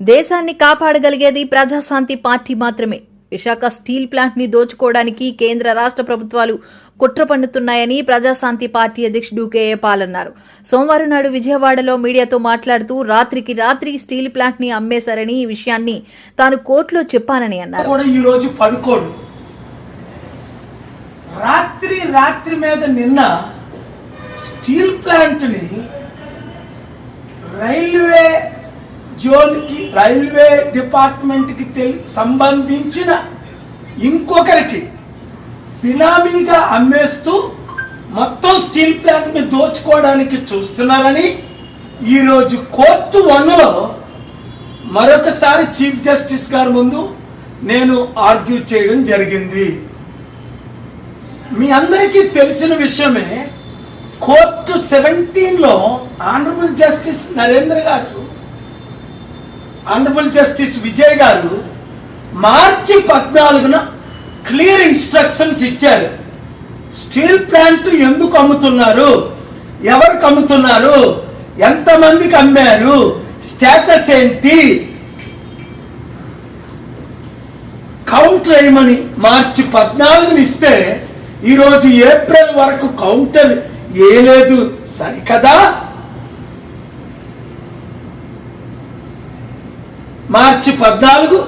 దేశాన్ని కాపాడగలిగేది ప్రజాశాంతి పార్టీ మాత్రమే. విశాఖ స్టీల్ ప్లాంట్ని దోచుకోవడానికి కేంద్ర రాష్ట్ర ప్రభుత్వాలు కుట్ర పన్నుతున్నాయని ప్రజాశాంతి పార్టీ అధ్యక్షుడు కేఏ పాల్ అన్నారు. సోమవారం నాడు విజయవాడలో మీడియాతో మాట్లాడుతూ రాత్రికి రాత్రి స్టీల్ ప్లాంట్ని అమ్మేశారని ఈ విషయాన్ని తాను కోర్టులో చెప్పానని అన్నారు. ఈ రోజు పడుకోడు. రాత్రి రాత్రి మీద నిన్న స్టీల్ ప్లాంట్ని జోన్కి రైల్వే డిపార్ట్మెంట్కి సంబంధించిన ఇంకొకరికి బినామీగా అమ్మేస్తూ మొత్తం స్టీల్ ప్లాంట్ని దోచుకోవడానికి చూస్తున్నారని ఈరోజు కోర్టు వన్లో మరొకసారి చీఫ్ జస్టిస్ గారి ముందు నేను ఆర్గ్యూ చేయడం జరిగింది. మీ అందరికీ తెలిసిన విషయమే కోర్టు సెవెంటీన్లో ఆనరబుల్ జస్టిస్ నరేంద్ర గారు ఆనరబుల్ జస్టిస్ విజయ్ గారు మార్చి పద్నాలుగున క్లియర్ ఇన్స్ట్రక్షన్స్ ఇచ్చారు. స్టీల్ ప్లాంట్ ఎందుకు అమ్ముతున్నారు? ఎవరికి అమ్ముతున్నారు ఎంతమందికి అమ్మారు స్టేటస్ ఏంటి? కౌంటర్ వేయమని మార్చి పద్నాలుగుని ఇస్తే ఈరోజు ఏప్రిల్ వరకు కౌంటర్ వేయలేదు సరికదా? మార్చి పద్నాలుగు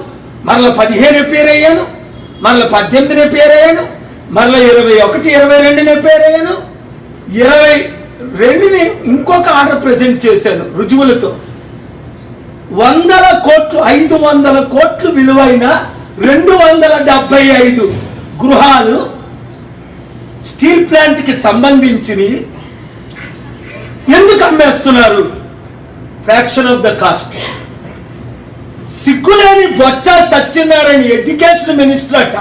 మరల పదిహేను పేరు అయ్యాను మరల పద్దెనిమిదిన పేరు అయ్యాను మరల ఇరవై ఒకటి ఇరవై రెండున పేరు అయ్యాను ఇరవై రెండుని ఇంకొక ఆర్డర్ ప్రజెంట్ చేశాను రుజువులతో. వందల కోట్లు ఐదు వందల కోట్లు విలువైన రెండు వందల డెబ్బై ఐదు గృహాలు స్టీల్ ప్లాంట్కి సంబంధించి ఎందుకు అమ్మేస్తున్నారు? Fraction of the cost. సిగ్గులేని బొత్స సత్యనారాయణ ఎడ్యుకేషన్ మినిస్టర్ అట.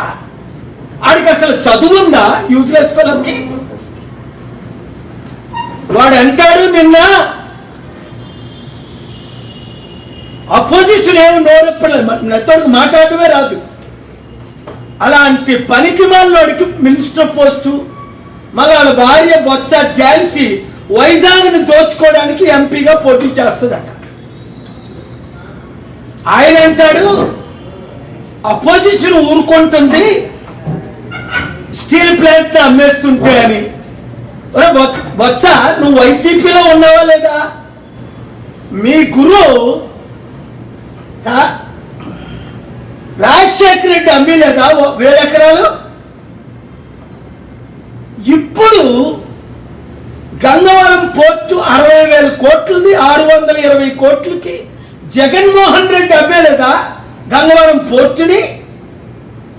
ఆడికి అసలు చదువుందా యూజ్లెస్ ఫెలోకి వాడు అంటాడు నిన్న అపోజిషన్ ఏమి నోరెప్పలేదు నెత్తోడికి మాట్లాడటమే రాదు. అలాంటి పనికి మనలోడికి మినిస్టర్ పోస్టు మళ్ళీ వాళ్ళ భార్య బొత్స ఝాన్సీ వైజాగ్ని దోచుకోవడానికి ఎంపీగా పోటీ చేస్తుందట. ఆయన అంటాడు అపోజిషన్ ఊరుకుంటుంది స్టీల్ ప్లాంట్ అమ్మేస్తుంటే అని. ఒరే బొత్స నువ్వు వైసీపీలో ఉన్నావా లేదా? మీ గురువు రా- రాజశేఖర రెడ్డి అమ్మి లేదా వేల ఎకరాలు? ఇప్పుడు గంగవరం పోర్టు అరవై వేల కోట్లది ఆరు వందల ఇరవై కోట్లకి జగన్మోహన్ రెడ్డి అమ్మేలేదా గంగవరం పోర్టుని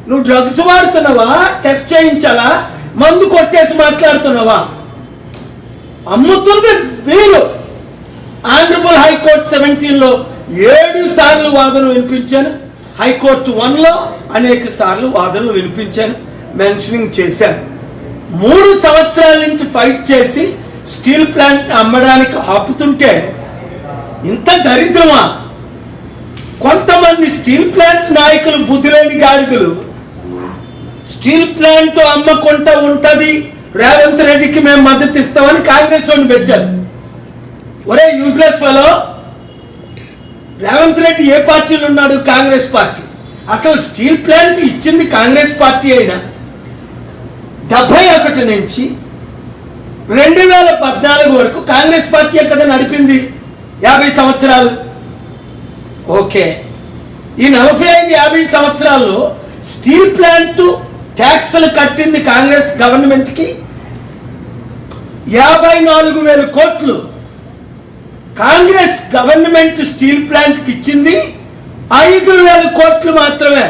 నువ్వు డ్రగ్స్ వాడుతున్నావా? టెస్ట్ చేయించాలా? మందు కొట్టేసి మాట్లాడుతున్నావా? అమ్ముతుంది మీరు ఆనరబుల్ హైకోర్టు సెవెంటీన్లో ఏడు సార్లు వాదన వినిపించాను. హైకోర్టు వన్లో అనేక సార్లు వాదనలు వినిపించాను. మెన్షనింగ్ చేశాను. మూడు సంవత్సరాల నుంచి ఫైట్ చేసి స్టీల్ ప్లాంట్ అమ్మడానికి ఆపుతుంటే ఇంత దరిద్రమా? కొంతమంది స్టీల్ ప్లాంట్ నాయకులు బుద్ధిలేని గాడిదలు. స్టీల్ ప్లాంట్ అమ్మకుంటా ఉంటది రేవంత్ రెడ్డికి మేము మద్దతు ఇస్తామని కాంగ్రెస్ వాడిని పెట్టారు ఒరే యూజ్లెస్ ఫెలో రేవంత్ రెడ్డి ఏ పార్టీలో ఉన్నాడు? కాంగ్రెస్ పార్టీ. అసలు స్టీల్ ప్లాంట్ ఇచ్చింది కాంగ్రెస్ పార్టీ అయినా. డెబ్బై ఒకటి నుంచి రెండు వేల పద్నాలుగు వరకు కాంగ్రెస్ పార్టీ కదా నడిపింది? యాభై సంవత్సరాలు. ఓకే. ఈ నలభై ఐదు యాభై సంవత్సరాల్లో స్టీల్ ప్లాంట్ ట్యాక్స్లు కట్టింది కాంగ్రెస్ గవర్నమెంట్కి యాభై నాలుగు వేల కోట్లు కాంగ్రెస్ గవర్నమెంట్ స్టీల్ ప్లాంట్కి ఇచ్చింది ఐదు వేల కోట్లు మాత్రమే.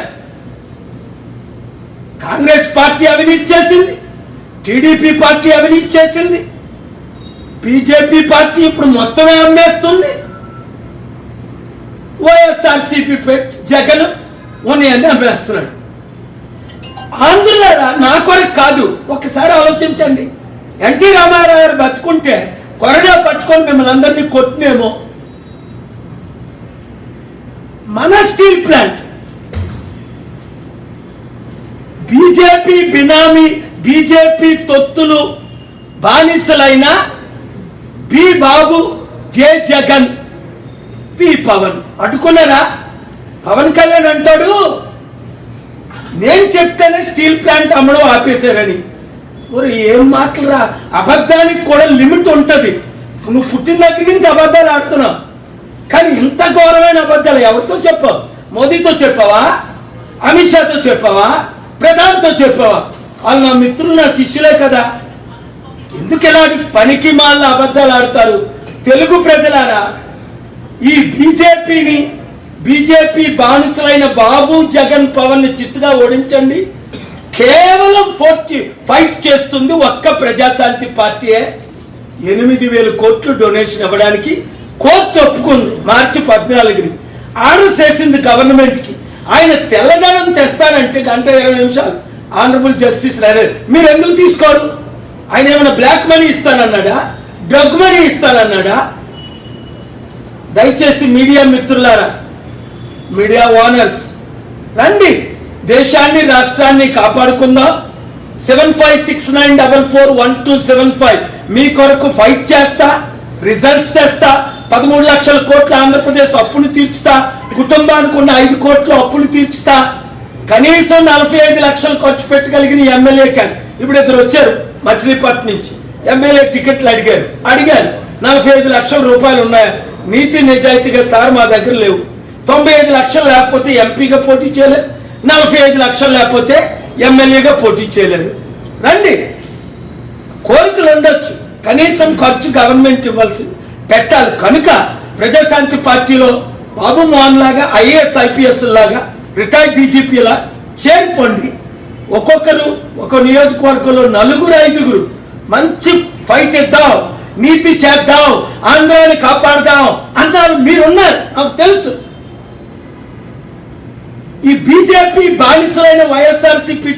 కాంగ్రెస్ పార్టీ అవినీతి చేసింది టీడీపీ పార్టీ అవినీతి చేసింది బీజేపీ పార్టీ ఇప్పుడు మొత్తమే అమ్మేస్తుంది. వైఎస్ఆర్సీపీ జగన్ ఉన్నాయని అమ్మేస్తున్నాడు ఆంధ్రుల నా కొరకు కాదు ఒకసారి ఆలోచించండి. ఎన్టీ రామారావు గారు బతుకుంటే కొరడా పట్టుకొని మిమ్మల్ని అందరినీ కొట్టినేమో. మన steel plant. BJP benami BJP తొత్తులు బానిసలైన B Babu J Jagan. P Pawan అడ్డుకున్నారా Pawan Kalyan అంటాడు నేను చెప్తేనే స్టీల్ ప్లాంట్ అమ్మడం ఆపేశారని. మరి ఏం మాటలురా? అబద్ధానికి కూడా లిమిట్ ఉంటుంది. నువ్వు పుట్టిన దగ్గర నుంచి అబద్ధాలు ఆడుతున్నావు. కానీ ఇంత ఘోరమైన అబద్ధాలు ఎవరితో చెప్పావు? మోదీతో చెప్పావా? అమిత్ షాతో చెప్పావా? ప్రధానితో చెప్పావా? వాళ్ళు నా మిత్రులు నా శిష్యులే కదా. ఎందుకు ఇలాంటి పనికి మాల అబద్ధాలు ఆడతారు? తెలుగు ప్రజలారా? ఈ బీజేపీని బీజేపీ బానిసలైన బాబు జగన్ పవన్ని చిత్తుగా ఓడించండి. కేవలం ఫోర్టీ ఫైట్ చేస్తుంది ఒక్క ప్రజాశాంతి పార్టీయే. ఎనిమిది వేల కోట్లు డొనేషన్ ఇవ్వడానికి కోర్టు ఒప్పుకుంది మార్చి పద్నాలుగుని. ఆర్డర్ చేసింది గవర్నమెంట్కి. ఆయన తెల్లదనం తెస్తానంటే గంట ఇరవై నిమిషాలు. ఆనరబుల్ జస్టిస్ రాలేదు మీరు ఎందుకు తీసుకోరు? ఆయన ఏమైనా బ్లాక్ మనీ ఇస్తానన్నాడా? డ్రగ్ మనీ ఇస్తానన్నాడా? దయచేసి మీడియా మిత్రులారా మీడియా ఓనర్స్ రండి. దేశాన్ని రాష్ట్రాన్ని కాపాడుకుందాం. Seven five six nine double four one two seven five. మీ కొరకు ఫైట్ చేస్తా రిజల్ట్స్ తెస్తా పదమూడు లక్షల కోట్ల ఆంధ్రప్రదేశ్ అప్పులు తీర్చుతా కుటుంబానికి ఉన్న ఐదు కోట్ల అప్పులు తీర్చుతా. కనీసం నలభై ఐదు లక్షలు ఖర్చు పెట్టగలిగిన ఎమ్మెల్యే కానీ ఇప్పుడు ఇద్దరు వచ్చారు మచిలీపట్నం నుంచి. ఎమ్మెల్యే టికెట్లు అడిగారు. అడిగారు. నలభై ఐదు లక్షల రూపాయలు ఉన్నాయా నీతి నిజాయితీగా సార్ మా దగ్గర లేవు. తొంభై ఐదు లక్షలు లేకపోతే ఎంపీగా పోటీ చేయలేరు నలభై ఐదు లక్షలు లేకపోతే ఎమ్మెల్యేగా పోటీ చేయలేరు రండి. కోరికలు ఉండొచ్చు. కనీసం ఖర్చు గవర్నమెంట్ ఇవ్వాల్సి పెట్టాలి. కనుక ప్రజాశాంతి పార్టీలో బాబు మోహన్ లాగా ఐఏఎస్ ఐపీఎస్ లాగా రిటైర్డ్ డీజీపీలా చేరిపోండి. ఒక్కొక్కరు ఒక నియోజకవర్గంలో నలుగురు ఐదుగురు మంచి ఫైట్ ఇద్దాం నీతి చేద్దాం ఆంధ్రాన్ని కాపాడదాం అన్నారు. మీరున్నారు నాకు తెలుసు. ఈ బీజేపీ బానిసలైన వైఎస్ఆర్సీపీ